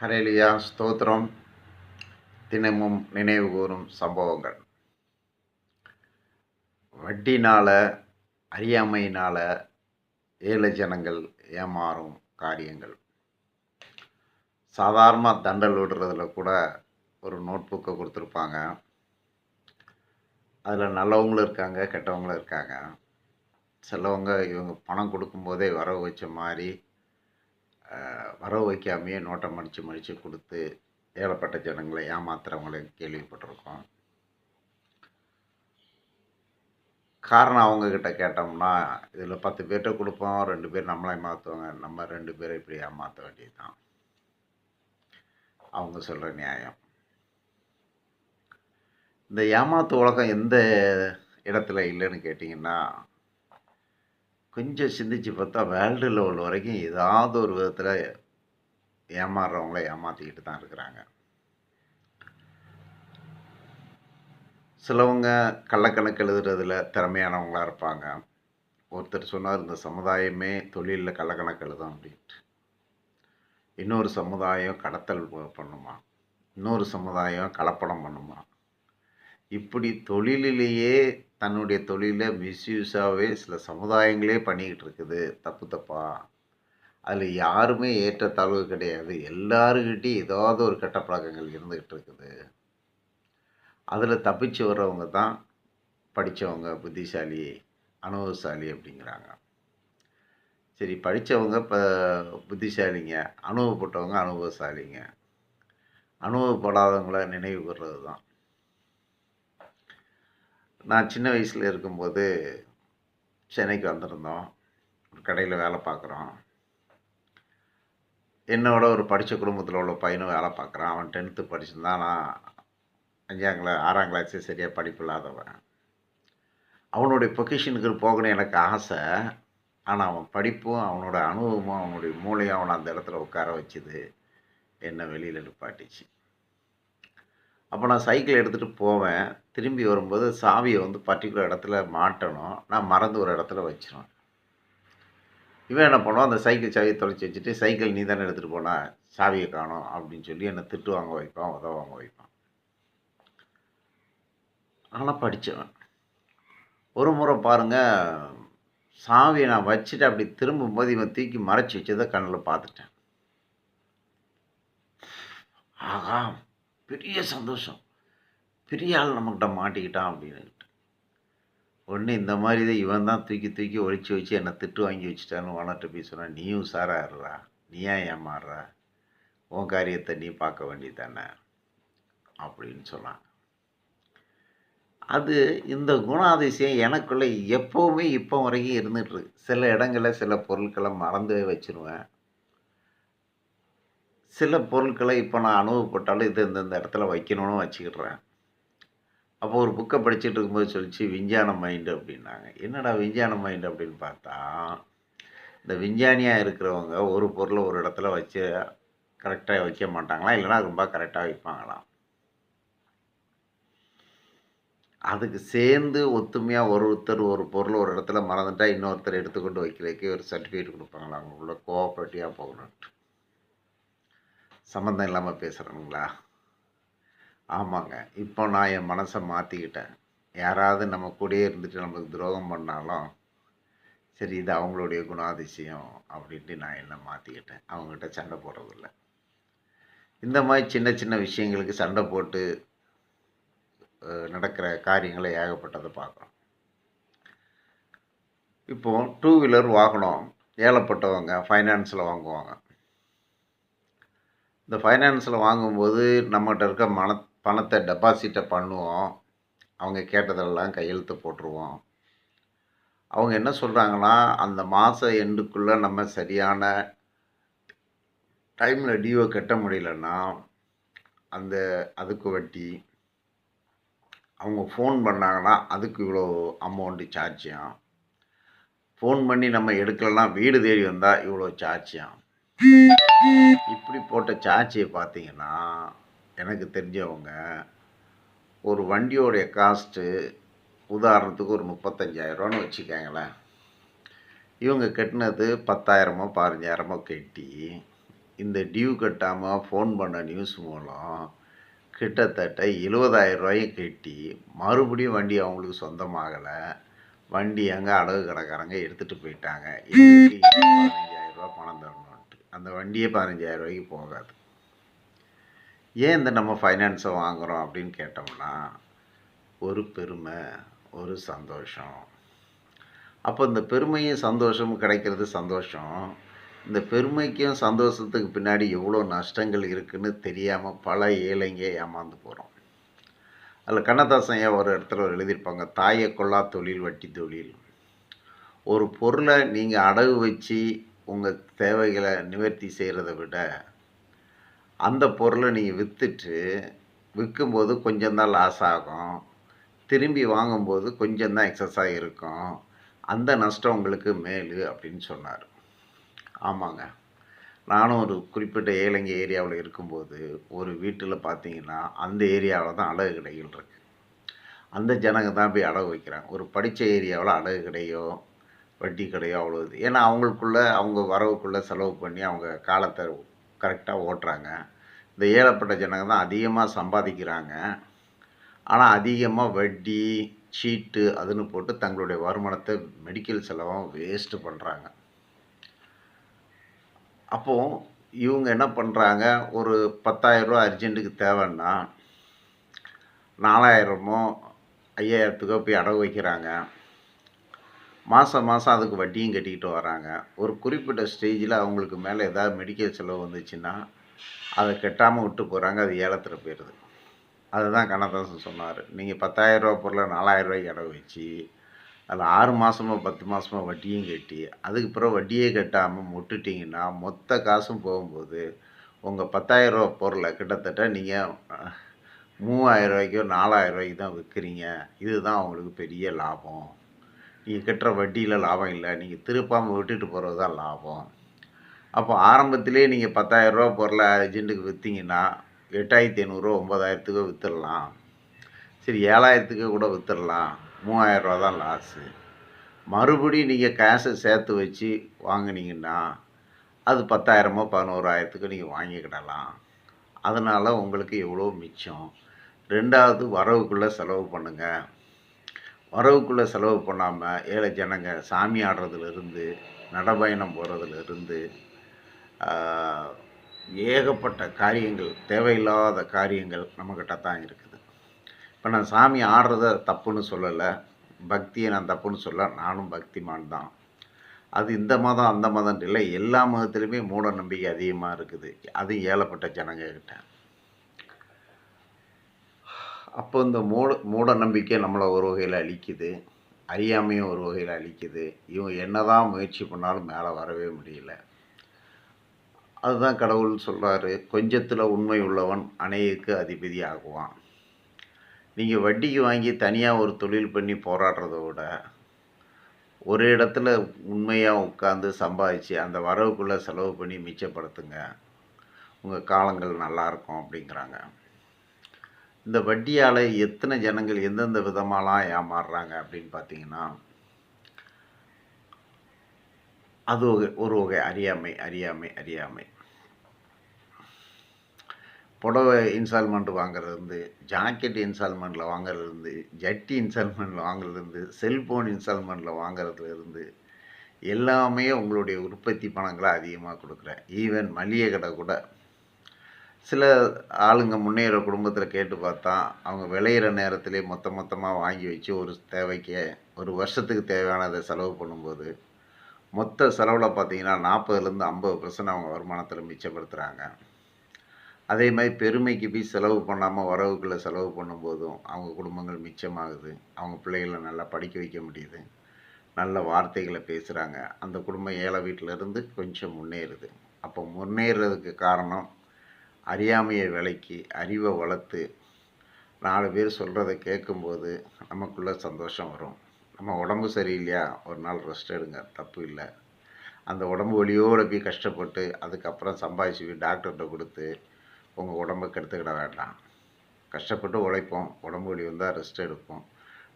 ஹரேலியா ஸ்தோத்திரம். தினமும் நினைவு கூறும் சம்பவங்கள். வட்டினால் அறியாமையினால் ஏழை ஜனங்கள் ஏமாறும் காரியங்கள். சாதாரண தண்டல் விடுறதுல கூட ஒரு நோட் புக்கை கொடுத்துருப்பாங்க. அதில் நல்லவங்களும் இருக்காங்க கெட்டவங்களும் இருக்காங்க. சிலவங்க இவங்க பணம் கொடுக்கும்போதே வரவு வச்ச மாதிரி வரவு வைக்காமையே நோட்டை மடித்து மடித்து கொடுத்து ஏழப்பட்ட ஜனங்களை ஏமாத்துறவங்களை கேள்விப்பட்டிருக்கோம். காரணம் அவங்கக்கிட்ட கேட்டோம்னா இதில் பத்து பேர்கிட்ட கொடுப்போம் ரெண்டு பேர் நம்மளை ஏமாற்றுவாங்க நம்ம ரெண்டு பேரை இப்படி ஏமாற்ற வேண்டியது தான் அவங்க சொல்கிற நியாயம். இந்த ஏமாத்து உலகம் எந்த இடத்துல இல்லைன்னு கேட்டிங்கன்னா கொஞ்சம் சிந்திச்சு பார்த்தா வேர்ல்டு லெவல் வரைக்கும் ஏதாவது ஒரு விதத்தில் ஏமாறுறவங்கள ஏமாற்றிக்கிட்டு தான் இருக்கிறாங்க. சிலவங்க கள்ளக்கணக்கு எழுதுறதுல திறமையானவங்களாக இருப்பாங்க. ஒருத்தர் சொன்னார் இந்த சமுதாயமே தொழிலில் கள்ளக்கணக்கு எழுதும் அப்படின்ட்டு. இன்னொரு சமுதாயம் கடத்தல் பண்ணுமா? இன்னொரு சமுதாயம் கலப்படம் பண்ணுமா? இப்படி தொழிலிலேயே தன்னுடைய தொழிலை மிஸ்யூஸாகவே சில சமுதாயங்களே பண்ணிக்கிட்டு இருக்குது தப்பு தப்பா? அதில் யாருமே ஏற்றத்தாழ்வு கிடையாது. எல்லாருக்கிட்டையும் ஏதாவது ஒரு கெட்ட பழக்கங்கள் இருந்துக்கிட்டு இருக்குது அதில் தப்பிச்சு வர்றவங்க தான் படித்தவங்க புத்திசாலி அனுபவசாலி அப்படிங்கிறாங்க. சரி படித்தவங்க இப்போ புத்திசாலிங்க அனுபவப்பட்டவங்க அனுபவசாலிங்க. அனுபவப்படாதவங்கள நினைவு கூர்றது தான் நான் சின்ன வயசில் இருக்கும்போது சென்னைக்கு வந்திருந்தோம். ஒரு கடையில் வேலை பார்க்குறோம். என்னோட ஒரு படித்த குடும்பத்தில் உள்ள பையனும் வேலை பார்க்குறான். அவன் டென்த்து படிச்சிருந்தான். நான் அஞ்சாம் கிளாஸ் ஆறாம் கிளாஸே சரியாக படிப்பு இல்லாதவன். அவனுடைய பொக்கிஷனுக்கு போகணும் எனக்கு ஆசை. ஆனால் அவன் படிப்பும் அவனோட அனுபவமும் அவனுடைய மூளையும் அவனை அந்த இடத்துல உட்கார வச்சுது. என்னை வெளியில் நிப்பாட்டிச்சு. அப்போ நான் சைக்கிள் எடுத்துகிட்டு போவேன். திரும்பி வரும்போது சாவியை வந்து பர்டிகுலர் இடத்துல மாட்டணும். நான் மறந்து ஒரு இடத்துல வச்சிருவேன். இவன் என்ன பண்ணுவான்? அந்த சைக்கிள் சாவியை தொலைச்சி வச்சுட்டு சைக்கிள் நீ தானே எடுத்துகிட்டு போனா? சாவியை காணும். அப்படின்னு சொல்லி என்னை திட்டு வாங்க வைப்பான் உதவ வாங்க வைப்பான். ஆனால் படித்தவன் ஒரு முறை பாருங்கள் சாவியை நான் வச்சுட்டு அப்படி திரும்பும்போது இவன் தூக்கி மறைச்சி வச்சதை கண்ணில் பார்த்துட்டேன். ஆகா பெரிய சந்தோஷம். பெரிய ஆள் நம்மக்கிட்ட மாட்டிக்கிட்டான் அப்படின்னு ஒன்று இந்த மாதிரி தான் இவன் தான் தூக்கி தூக்கி ஒழிச்சு வச்சு என்னை திட்டு வாங்கி வச்சுட்டான்னு வளர்ட்டு போய் சொன்னான் நீயும் உசாராடுறா நீ ஏன் ஏமாறுறா? உன் காரியத்தை நீ பார்க்க வேண்டியது தானே அப்படின்னு சொன்னான். அது இந்த குணாதிசயம் எனக்குள்ளே எப்போவுமே இப்போ வரைக்கும் இருந்துகிட்ருக்கு சில இடங்களில் சில பொருட்களை மறந்து வச்சுருவேன். சில பொருட்களை இப்போ நான் அனுபவப்பட்டாலும் இது இந்த இடத்துல வைக்கணும்னு வச்சுக்கிடுறேன் அப்போ ஒரு புக்கை படிச்சுட்டு இருக்கும்போது சொல்லிச்சு விஞ்ஞான மைண்டு அப்படின்னாங்க. என்னடா விஞ்ஞான மைண்டு அப்படின்னு பார்த்தா இந்த விஞ்ஞானியாக இருக்கிறவங்க ஒரு பொருளை ஒரு இடத்துல வச்சு கரெக்டாக வைக்க மாட்டாங்களாம் இல்லைன்னா ரொம்ப கரெக்டாக வைப்பாங்களாம். அதுக்கு சேர்ந்து ஒத்துமையாக ஒருத்தர் ஒரு பொருள் ஒரு இடத்துல மறந்துட்டா இன்னொருத்தர் எடுத்துக்கொண்டு வைக்கிறதுக்கு ஒரு சர்டிஃபிகேட் கொடுப்பாங்களா அவங்களுக்குள்ள கோஆப்ரேட்டிவாக போகணுன்ட்டு சம்மந்தம் இல்லாமல் பேசுகிறேனுங்களா ஆமாங்க. இப்போ நான் என் மனசை மாற்றிக்கிட்டேன் யாராவது நம்ம கூடயே இருந்துட்டு நம்மளுக்கு துரோகம் பண்ணாலும் சரி இது அவங்களுடைய குணாதிசயம் அப்படின்ட்டு நான் என்ன மாற்றிக்கிட்டேன் அவங்ககிட்ட சண்டை போடுறதில்ல. இந்த மாதிரி சின்ன சின்ன விஷயங்களுக்கு சண்டை போட்டு நடக்கிற காரியங்களை ஏகப்பட்டதை பார்க்குறோம். இப்போது டூ வீலர் வாகனம் ஏழப்பட்டவங்க ஃபைனான்ஸில் வாங்குவாங்க. இந்த ஃபைனான்ஸில் வாங்கும்போது நம்மகிட்ட இருக்க மன பணத்தை டெபாசிட்டை பண்ணுவோம். அவங்க கேட்டதெல்லாம் கையெழுத்து போட்டுருவோம். அவங்க என்ன சொல்கிறாங்கன்னா அந்த மாத எண்டுக்குள்ளே நம்ம சரியான டைமில் டியூவை கட்ட முடியலன்னா அந்த அதுக்கு வட்டி அவங்க ஃபோன் பண்ணாங்கன்னா அதுக்கு இவ்வளோ அமௌண்ட்டு சார்ஜியாம் ஃபோன் பண்ணி நம்ம எடுக்கலைன்னா வீடு தேடி வந்தால் இவ்வளோ சார்ஜியாம் இப்படி போட்ட சாட்சியை பார்த்தீங்கன்னா எனக்கு தெரிஞ்சவங்க ஒரு வண்டியோடைய காஸ்ட்டு உதாரணத்துக்கு ஒரு முப்பத்தஞ்சாயிரரூவான்னு வச்சுக்கோங்களேன். இவங்க கட்டினது பத்தாயிரமோ பதினஞ்சாயிரமோ கட்டி இந்த டியூ கட்டாமல் ஃபோன் பண்ண நியூஸ் மூலம் கிட்டத்தட்ட எழுபதாயிரம் ரூபாயை கட்டி மறுபடியும் வண்டி அவங்களுக்கு சொந்தமாகலை. வண்டி அங்கே அடகு கடைக்காரங்க எடுத்துகிட்டு போயிட்டாங்க. எங்களுக்கு பதினஞ்சாயிரம் ரூபா பணம் தரணும். அந்த வண்டியே பதினஞ்சாயிரம் ரூபாய்க்கு போகாது. ஏன் இந்த நம்ம ஃபைனான்ஸை வாங்குகிறோம் அப்படின்னு கேட்டோம்னா ஒரு பெருமை ஒரு சந்தோஷம். அப்போ இந்த பெருமையும் சந்தோஷமும் கிடைக்கிறது சந்தோஷம். இந்த பெருமைக்கும் சந்தோஷத்துக்கு பின்னாடி எவ்வளோ நஷ்டங்கள் இருக்குன்னு தெரியாமல் பல ஏழைங்க ஏமாந்து போகிறோம் அதில் கண்ணதாசன் ஐயா ஒரு இடத்துல ஒரு எழுதியிருப்பாங்க தாயை கொள்ளா தொழில் வட்டி தொழில். ஒரு பொருளை நீங்கள் அடகு வச்சு உங்கள் தேவைகளை நிவர்த்தி செய்கிறத விட அந்த பொருளை நீங்கள் விற்றுட்டு விற்கும்போது கொஞ்சம்தான் லாஸ் ஆகும். திரும்பி வாங்கும்போது கொஞ்சம்தான் எக்ஸஸாக இருக்கும். அந்த நஷ்டம் உங்களுக்கு மேலு அப்படின்னு சொன்னார். ஆமாங்க. நானும் ஒரு குறிப்பிட்ட ஏழைங்க ஏரியாவில் இருக்கும்போது ஒரு வீட்டில் பார்த்தீங்கன்னா அந்த ஏரியாவில் தான் அழகு கடைகள் இருக்குது அந்த ஜனங்க தான் போய் அடகு வைக்கிறாங்க. ஒரு படித்த ஏரியாவில் அடகு கடையோ வட்டி கடையோ அவ்வளோ இது. ஏன்னா அவங்களுக்குள்ளே அவங்க வரவுக்குள்ளே செலவு பண்ணி அவங்க காலத்தை கரெக்டாக ஓட்டுறாங்க. இந்த ஏழப்பட்ட ஜனங்க தான் அதிகமாக சம்பாதிக்கிறாங்க. ஆனால் அதிகமாக வட்டி சீட்டு அதுன்னு போட்டு தங்களுடைய வருமானத்தை மெடிக்கல் செலவும் வேஸ்ட்டு பண்ணுறாங்க அப்போது இவங்க என்ன பண்ணுறாங்க ஒரு பத்தாயிரரூவா அர்ஜென்ட்டுக்கு தேவைன்னா நாலாயிரமோ ஐயாயிரத்துக்கோ போய் அடகு வைக்கிறாங்க. மாதம் மாதம் அதுக்கு வட்டியும் கட்டிக்கிட்டு வராங்க. ஒரு குறிப்பிட்ட ஸ்டேஜில் அவங்களுக்கு மேலே ஏதாவது மெடிக்கல் செலவு வந்துச்சுன்னா அதை கட்டாமல் விட்டு போகிறாங்க அது ஏலத்தில் போயிடுது அதுதான் கண்ணதாசன் சொன்னார். நீங்கள் பத்தாயிரரூபா பொருளை நாலாயிரரூபாய்க்கு இடம் வச்சு அதில் ஆறு மாதமோ பத்து மாதமோ வட்டியும் கட்டி அதுக்கு பிறகு வட்டியே கட்டாமல் முட்டுட்டிங்கன்னா மொத்த காசும் போகும்போது உங்கள் பத்தாயிரரூபா பொருளை கிட்டத்தட்ட நீங்கள் மூவாயிரம் ரூபாய்க்கோ நாலாயிரம் ரூபாய்க்கு தான் விற்கிறீங்க. இதுதான் அவங்களுக்கு பெரிய லாபம். நீங்கள் கட்டுற வட்டியில் லாபம் இல்லை. நீங்கள் திருப்பாமல் விட்டுட்டு போகிறது தான் லாபம். அப்போ ஆரம்பத்திலே நீங்கள் பத்தாயிரரூபா பொருளை அர்ஜென்ட்டுக்கு விற்றீங்கன்னா எட்டாயிரத்தி ஐநூறுரூவா ஒம்பதாயிரத்துக்கோ விற்றுடலாம் சரி ஏழாயிரத்துக்கு கூட விற்றுடலாம் மூவாயிரரூவா தான் லாஸு மறுபடியும் நீங்கள் கேஷை சேர்த்து வச்சு வாங்கினீங்கன்னா அது பத்தாயிரமோ பதினோராயிரத்துக்கு நீங்கள் வாங்கிக்கிடலாம். அதனால் உங்களுக்கு எவ்வளோ மிச்சம்? ரெண்டாவது வரவுக்குள்ளே செலவு பண்ணுங்கள் வரவுக்குள்ளே செலவு பண்ணாமல் ஏழை ஜனங்க சாமி ஆடுறதுலேருந்து நடபயணம் போகிறதுலேருந்து ஏகப்பட்ட காரியங்கள் தேவையில்லாத காரியங்கள் நம்மக்கிட்ட தான் இருக்குது. இப்போ நான் சாமி ஆடுறத தப்புன்னு சொல்லலை. பக்தியை நான் தப்புன்னு சொல்ல நானும் பக்திமான் தான். அது இந்த மதம் அந்த மதம் இல்லை. எல்லா மதத்துலேயுமே மூட நம்பிக்கை அதிகமாக இருக்குது. அதுவும் ஏழப்பட்ட ஜனங்கக்கிட்ட அப்போ இந்த மூட மூட நம்பிக்கை நம்மளை ஒரு வகையில் அழிக்குது. அறியாமையும் ஒரு வகையில் அழிக்குது. இவங்க என்னதான் முயற்சி பண்ணாலும் மேலே வரவே முடியல. அதுதான் கடவுள் சொல்கிறாரு கொஞ்சத்தில் உண்மை உள்ளவன் அணையுக்கு அதிபதி ஆகுவான் நீங்கள் வட்டிக்கு வாங்கி தனியாக ஒரு தொழில் பண்ணி போராடுறத விட ஒரு இடத்துல உண்மையாக உட்காந்து சம்பாதிச்சு அந்த வரவுக்குள்ளே செலவு பண்ணி மிச்சப்படுத்துங்க. உங்கள் காலங்கள் நல்லாயிருக்கும் அப்படிங்கிறாங்க. இந்த வட்டியால் எத்தனை ஜனங்கள் எந்தெந்த விதமாலாம் ஏமாறுறாங்க அப்படின்னு பார்த்தீங்கன்னா அது ஒரு ஒரு வகை அறியாமை அறியாமை அறியாமை. புடவை இன்ஸ்டால்மெண்ட் வாங்குறதுலேருந்து ஜாக்கெட் இன்ஸ்டால்மெண்ட்டில் வாங்குறதுலேருந்து ஜட்டி இன்ஸ்டால்மெண்ட்டில் வாங்குறதுலேருந்து செல்ஃபோன் இன்ஸ்டால்மெண்ட்டில் வாங்குறதுலேருந்து எல்லாமே உங்களுடைய உற்பத்தி பணங்களை அதிகமாக கொடுக்குறேன். ஈவன் மளிகை கடை கூட சில ஆளுங்க முன்னேற குடும்பத்தில் கேட்டு பார்த்தா அவங்க விளையிற நேரத்திலே மொத்த மொத்தமாக வாங்கி வச்சு ஒரு தேவைக்கு ஒரு வருஷத்துக்கு தேவையானதை செலவு பண்ணும்போது மொத்த செலவில் பார்த்திங்கன்னா நாற்பதுலேருந்து ஐம்பது பர்சன்ட் அவங்க வருமானத்தில் மிச்சப்படுத்துகிறாங்க அதே மாதிரி பெருமைக்கு போய் செலவு பண்ணாமல் வரவுக்குள்ளே செலவு பண்ணும்போதும் அவங்க குடும்பங்கள் மிச்சமாகுது. அவங்க பிள்ளைகளை நல்லா படிக்க வைக்க முடியுது. நல்ல வார்த்தைகளை பேசுகிறாங்க அந்த குடும்பம் ஏழை வீட்டிலேருந்து கொஞ்சம் முன்னேறுது. அப்போ முன்னேறதுக்கு காரணம் அறியாமையை விலைக்கு அறிவை வளர்த்து நாலு பேர் சொல்கிறத கேட்கும்போது நமக்குள்ளே சந்தோஷம் வரும். நம்ம உடம்பு சரியில்லையா? ஒரு நாள் ரெஸ்ட் எடுங்க தப்பு இல்லை. அந்த உடம்பு வலியோடு போய் கஷ்டப்பட்டு அதுக்கப்புறம் சம்பாதிச்சு போய் டாக்டர்கிட்ட கொடுத்து உங்கள் உடம்பை கெடுத்துக்கிட வேண்டாம். கஷ்டப்பட்டு உழைப்போம் உடம்பு வலி வந்தால் ரெஸ்ட் எடுப்போம்.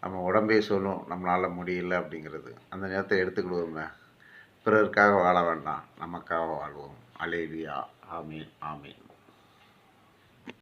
நம்ம உடம்பே சொல்லும் நம்மளால் முடியல அப்படிங்கிறது. அந்த நேரத்தை எடுத்துக்கிடுவோமே பிறருக்காக வாழ வேண்டாம் நமக்காக வாழ்வோம். அலேவியா ஆமீன் ஆமீன்.